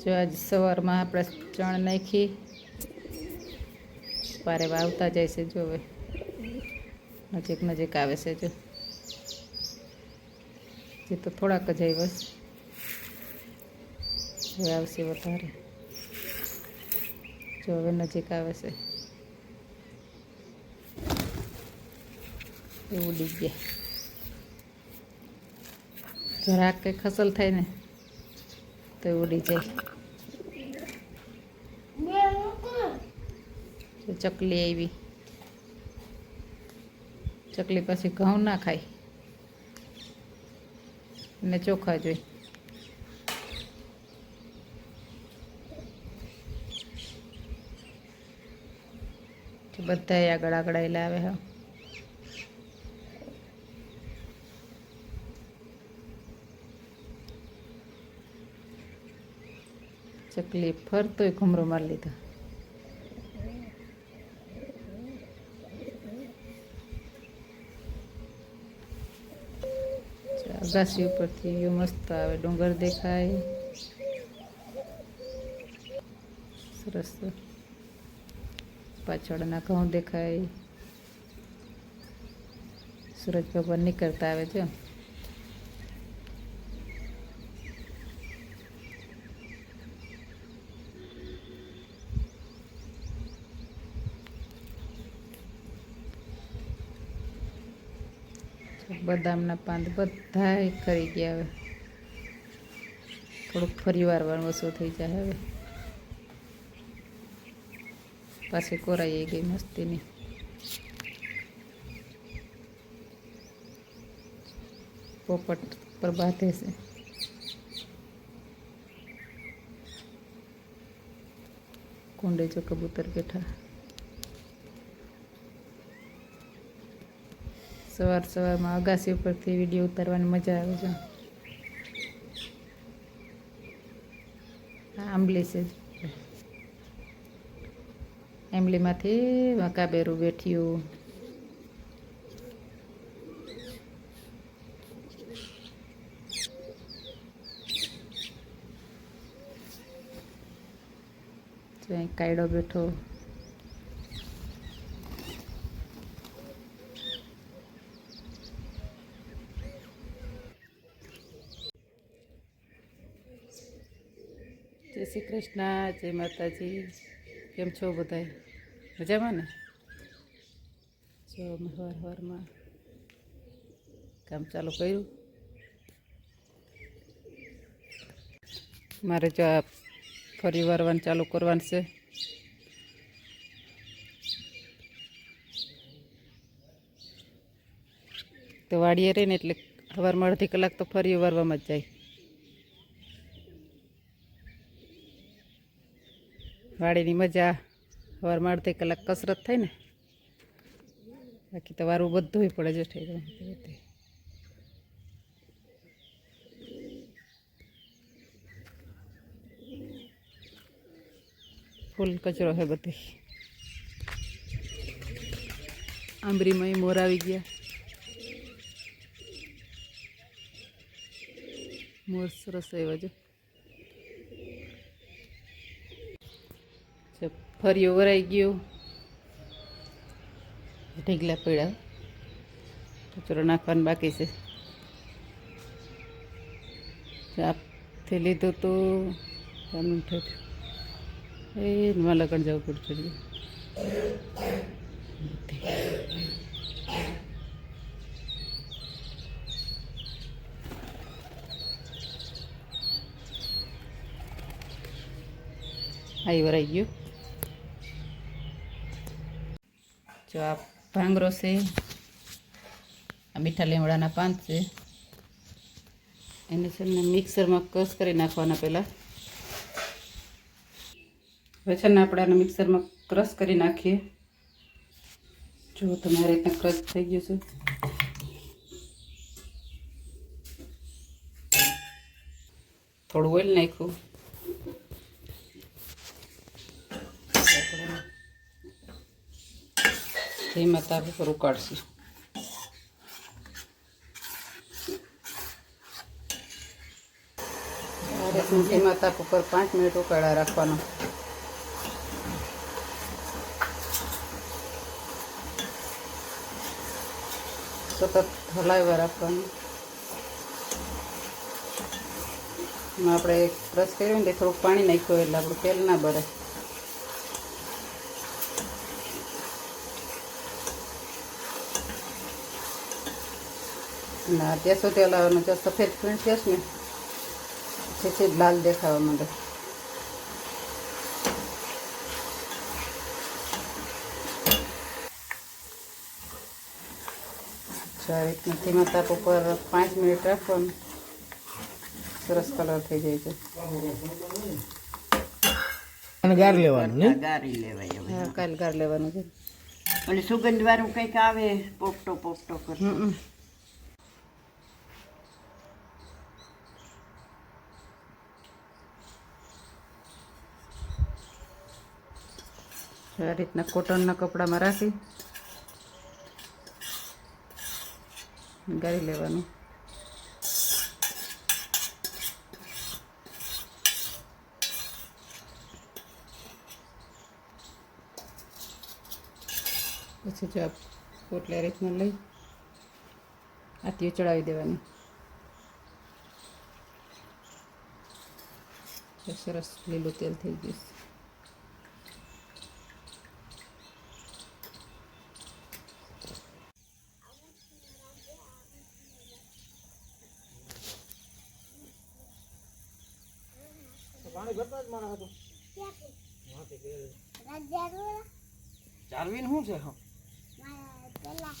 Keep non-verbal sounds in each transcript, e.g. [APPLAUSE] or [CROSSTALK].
જો આજ સવારમાં આપણે ચણ નાખી. પારે વાવતા જાય છે જો હવે. નજીક નજીક આવે છે જો. જે તો થોડાક જ આવ્યો હવે આવશે વધારે. જો હવે નજીક આવે છે. એવું ઉડી જરાક કંઈ ખસલ થાય ને. તો ઉડી જાય ચકલી આવી. ચકલી પછી ઘઉં ના ખાય. ને ચોખા જોઈ. બધા આગળ આગળ આવે હા ચકલી ફરતોય ઘુમરો મારી લીધો. અગાસી ઉપરથી વ્યૂ મસ્ત આવે, ડુંગર દેખાય. સરસ. પાછળના ઘઉં દેખાય. સૂરજ ભગવાન નીકળતા આવે છે. બદામના પાંદ બધા ખરી ગયા હવે. થોડુંક ફરી વાર ઓછું થઈ જાય હવે. પાછી કોરાઈ ગઈ મસ્તીની. પોપટ પર બાંધે છે. કુંડે જો કબૂતર બેઠા. સવાર સવારમાં અગાસી ઉપરથી વીડિયો ઉતારવાની મજા આવે છે. આંબલી છે આંબલીમાંથી વાંકાબેરું બેઠ્યું. કાયડો બેઠો. શ્રી કૃષ્ણ, જય માતાજી. કેમ છો બધા મજામાં ને? જો અમે હવાર હવારમાં કામ ચાલુ કર્યું. મારે જો આ ફરી વારવાનું ચાલુ કરવાનું છે. તો વાડીએ રહીને એટલે સવારમાં અડધી કલાક તો ફરી વારવામાં જ જાય. વાડીની મજા સવારમાં અડધી કલાક કસરત થાય ને, બાકી તો વારું બધું પડે થઈ જાય ફૂલ કચરો છે બધી. આંબરીમાં મોર આવી ગયા. મોર સરસ આવ્યા છે છે. ઓવરાઈ ગયું. ઢીગલા પડ્યા કચરો નાખવાનું બાકી છે. આપથી લીધું તો આનું થયું એ માં લગન જવું પડશે આવી વરાઈ ગયું. જો આ ભાંગરો છે, આ મીઠા લીમડાના પાન છે. એને છે ને મિક્સરમાં કસ કરી નાખવાના પહેલાં. હવે છે ને આપણે આને મિક્સરમાં ક્રશ કરી નાખીએ. જો તમારે રીતના ક્રશ થઈ ગયું છે. થોડું ઓઇલ નાખ્યું. ધીમા તાપ પર ઉકાળશું. ધીમા તાપ ઉપર પાંચ મિનિટ ઉકાળા રાખવાનો. સતત હલાવ્યા રાખવાનું. આપણે બ્રશ કર્યું ને થોડુંક પાણી નાખ્યું એટલે આપણું તેલ ના બરે ના ત્યાં સુધી હલાવવાનું જો સફેદ ફીણ થશે ને છે લાલ દેખાવા માંડે. આ ધીમા તાપ ઉપર પાંચ મિનિટ રાખવાનું. સરસ કલર થઈ જાય છે. અને ગાર લેવાનું ને? ગારી લેવાય હવે. કાલ ગાર લેવાનું છે. અને સુગંધ વાળું કંઈક આવે પોપટો પોપટો કર આ રીતના કોટનના કપડામાં રાખી. ગાળી લેવાનું. પછી જો પોટલા રીતના લઈ આથી ચડાવી દેવાની. સરસ લીલું તેલ થઈ ગયું ચારવીન શું છે હો? પેલા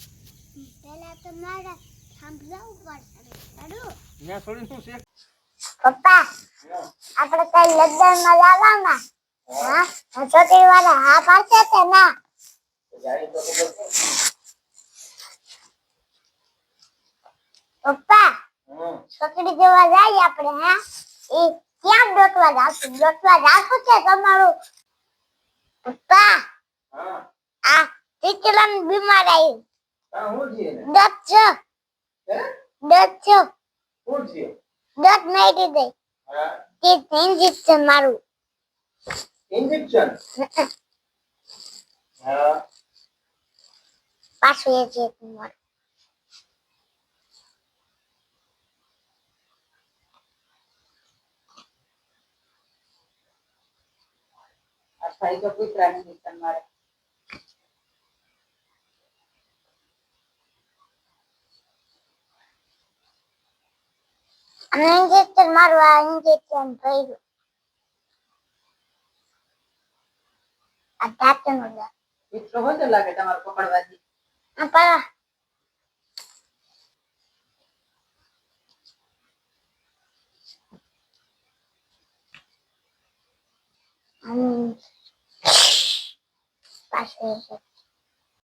પેલા તો મારે સમજાવવું પડશે ખરું? ત્યાં છોડીને શું છે પપ્પા આપણે કઈ લગ્નમાં જવાના હા છોકરી વાળા હા પાડશે કે ના પપ્પા છોકરી જોવા જાય આપણે હા એ ક્યાં દોટવા જાશું દોટવા જાશું છે તમારું પપ્પા આ ચીચલન બીમાર આવ્યું દત છે. દત છે. દત નાખી દે. તે ઇન્જેક્શન મારું. ઇન્જેક્શન [LAUGHS] પાછું એ છે મારું. આ ભાઈ તો કૂતરા નહીં તમારે અને ઇન્જેક્શન મારું આ ઇન્જેક્શન ભર્યું આ દાંતનું દર્દ. એટલો હોય લાગે તમારે પકડવાથી આ પા હમ. પાછું એ છે